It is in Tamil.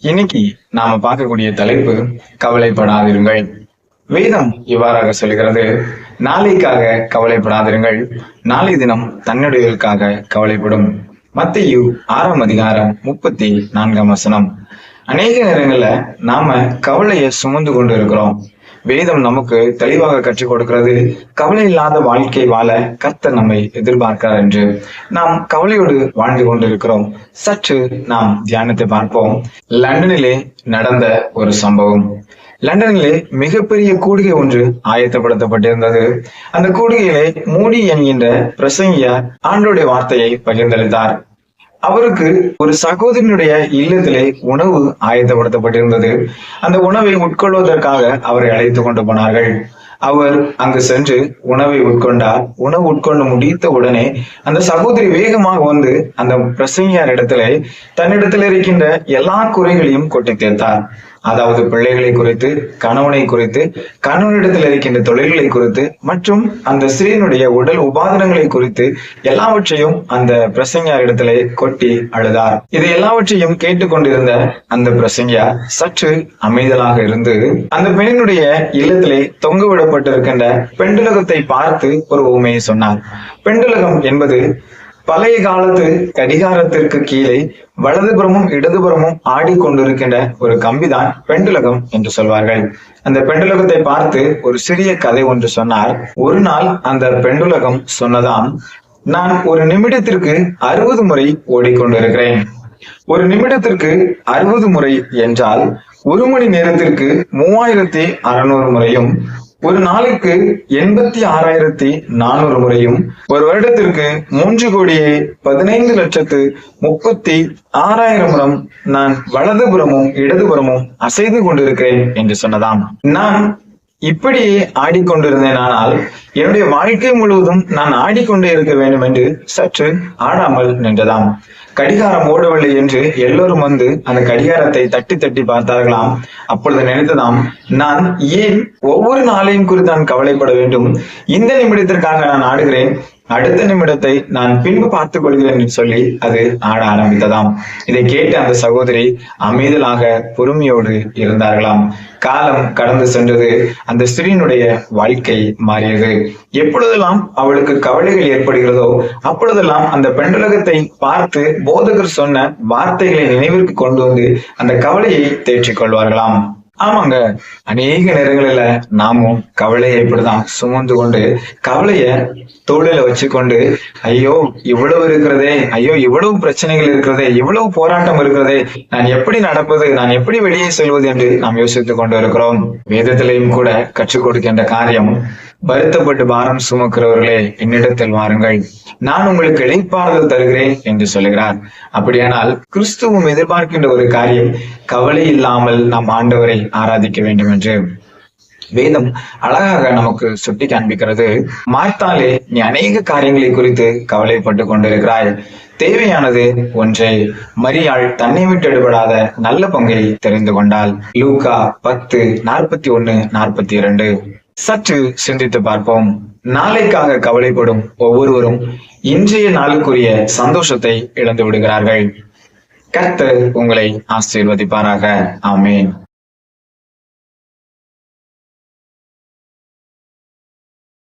இன்னைக்கு நாம பார்க்கக்கூடிய தலைப்பு கவலைப்படாதிருங்கள். வேதம் இவ்வாறாக சொல்கிறது நாளைக்காக கவலைப்படாதிருங்கள். நாளை தினம் தன்னுடையதற்காக கவலைப்படும். மத்தியு ஆறாம் அதிகாரம் முப்பத்தி நான்காம் வசனம். அநேக நேரங்கள்ல நாம கவலைய சுமந்து கொண்டு இருக்கிறோம் வேதம் நமக்கு தெளிவாக கற்றுக் கொடுக்கிறது. கவலை இல்லாத வாழ்க்கை வாழ கத்த நம்மை எதிர்பார்க்கிறார் என்று நாம் கவலையோடு வாழ்ந்து கொண்டிருக்கிறோம். சற்று நாம் தியானத்தை பார்ப்போம். லண்டனிலே நடந்த ஒரு சம்பவம். லண்டனிலே மிகப்பெரிய கூடுகை ஒன்று ஆயத்தப்படுத்தப்பட்டிருந்தது. அந்த கூடுகையிலே மூடி என்கின்ற பிரசங்கியார் ஆண்டோடைய வார்த்தையை பகிர்ந்தளித்தார். அவருக்கு ஒரு சகோதரனுடைய இல்லத்திலே உணவு ஆயத்தப்படுத்தப்பட்டிருந்தது. அந்த உணவை உட்கொள்வதற்காக அவரை அழைத்து கொண்டு போனார்கள். அவர் அங்கு சென்று உணவை உட்கொண்டார். உணவு உட்கொண்டு முடித்த உடனே அந்த சகோதரி வேகமாக வந்து அந்த பிரசங்கியார் இடத்திலே தன்னிடத்தில் இருக்கின்ற எல்லா குறைகளையும் கொட்டி தீர்த்தார் அதாவது பிள்ளைகளை குறித்து கணவனை குறித்து கணவனிடத்தில் இருக்கின்ற தொழில்களை குறித்து மற்றும் அந்த ஸ்திரீனுடைய உடல் உபாதனங்களை குறித்து எல்லாவற்றையும் அந்த பிரசங்கியார் இடத்திலே கொட்டி அழுதார். இது எல்லாவற்றையும் கேட்டுக்கொண்டிருந்த அந்த பிரசங்கியார் சற்று அமைதலாக இருந்து அந்த பெண்ணினுடைய இல்லத்திலே தொங்க விடப்பட்டிருக்கின்ற பெண்டுலகத்தை பார்த்து ஒரு உண்மையை சொன்னார். பெண்டுலகம் என்பது பழைய காலத்து கடிகாரத்திற்கு கீழே வலதுபுறமும் இடதுபுறமும் ஆடிக்கொண்டிருக்கின்ற ஒரு கம்பிதான் பெண்டுலகம் என்று சொல்வார்கள். அந்த பெண்டுலகத்தை பார்த்து ஒரு சிறிய கதை ஒன்று சொன்னார். ஒரு நாள் அந்த பெண்டுலகம் சொன்னதாம் நான் ஒரு நிமிடத்திற்கு அறுபது முறை ஓடிக்கொண்டிருக்கிறேன். ஒரு நிமிடத்திற்கு அறுபது முறை என்றால் ஒரு மணி நேரத்திற்கு மூவாயிரத்தி அறுநூறு முறையும் ஒரு நாளுக்கு எண்பத்தி ஆறாயிரத்தி நானூறு முறையும் ஒரு வருடத்திற்கு மூன்று கோடியே பதினைந்து லட்சத்து முப்பத்தி ஆறாயிரம் முறம் நான் வலதுபுறமும் இடதுபுறமும் அசைந்து கொண்டிருக்கிறேன் என்று சொன்னதாம். நான் இப்படியே ஆடிக்கொண்டிருந்தேன் ஆனால் என்னுடைய வாழ்க்கை முழுவதும் நான் ஆடிக்கொண்டே இருக்க வேண்டும் என்று சற்று ஆடாமல் நின்றதாம். கடிகாரம் ஓடவில்லை என்று எல்லோரும் வந்து அந்த கடிகாரத்தை தட்டி தட்டி பார்த்தார்களாம். அப்பொழுது நினைத்ததாம் நான் ஏன் ஒவ்வொரு நாளையும் குறித்து நான் கவலைப்பட வேண்டும்? இந்த நிமிடத்திற்காக நான் ஆடுகிறேன். அடுத்த நிமிடத்தை நான் பின்பு பார்த்துக் கொள்கிறேன் என்று சொல்லி அது ஆட ஆரம்பித்ததாம். இதை கேட்டு அந்த சகோதரி அமைதலாக பொறுமையோடு இருந்தார்களாம். காலம் கடந்து சென்றது. அந்த ஸ்திரீனுடைய வாழ்க்கை மாறியது. எப்பொழுதெல்லாம் அவளுக்கு கவலைகள் ஏற்படுகிறதோ அப்பொழுதெல்லாம் அந்த பெண்டலகத்தை பார்த்து போதகர் சொன்ன வார்த்தைகளை நினைவிற்கு கொண்டு வந்து அந்த கவலையை தேற்றிக் கொள்வார்களாம். ஆமாங்க. அநேக நேரங்களில நாமும் கவலையை இப்படிதான் சுமந்து கொண்டு கவலைய தோளில வச்சுக்கொண்டு ஐயோ இவ்வளவு இருக்கிறதே ஐயோ இவ்வளவு பிரச்சனைகள் இருக்கிறதே இவ்வளவு போராட்டம் இருக்கிறதே நான் எப்படி நடப்பது நான் எப்படி வெளியே செல்வது என்று நாம் யோசித்துக் கொண்டு இருக்கிறோம். வேதத்திலையும் கூட கற்றுக் கொடுக்கின்ற காரியம் வருத்தப்பட்டு பாரம் சுமக்கிறவர்களே என்னிடத்தில் வாருங்கள். நான் உங்களுக்கு இழைப்பாறுதல் தருகிறேன் என்று சொல்லுகிறார். அப்படியானால் கிறிஸ்துவும் எதிர்பார்க்கின்ற ஒரு காரியம் கவலை இல்லாமல் நாம் ஆண்டவரை ஆராதிக்க வேண்டும் என்று. வேதம் அழகாக நமக்கு சுட்டி காண்பிக்கிறது. மார்த்தாலே நீ அநேக காரியங்களை குறித்து கவலைப்பட்டு கொண்டிருக்கிறாய். தேவையானது ஒன்றை மரியாள் தன்னை விட்டு எடுபடாத நல்ல பங்கை தெரிந்து கொண்டாள். லூகா பத்து நாற்பத்தி ஒன்னு நாற்பத்தி இரண்டு. சற்று சிந்தித்து பார்ப்போம். நாளைக்காக கவலைப்படும் ஒவ்வொருவரும் இன்றைய நாளுக்குரிய சந்தோஷத்தை இழந்து விடுகிறார்கள். கர்த்தர் உங்களை ஆசீர்வதிப்பாராக. ஆமேன்.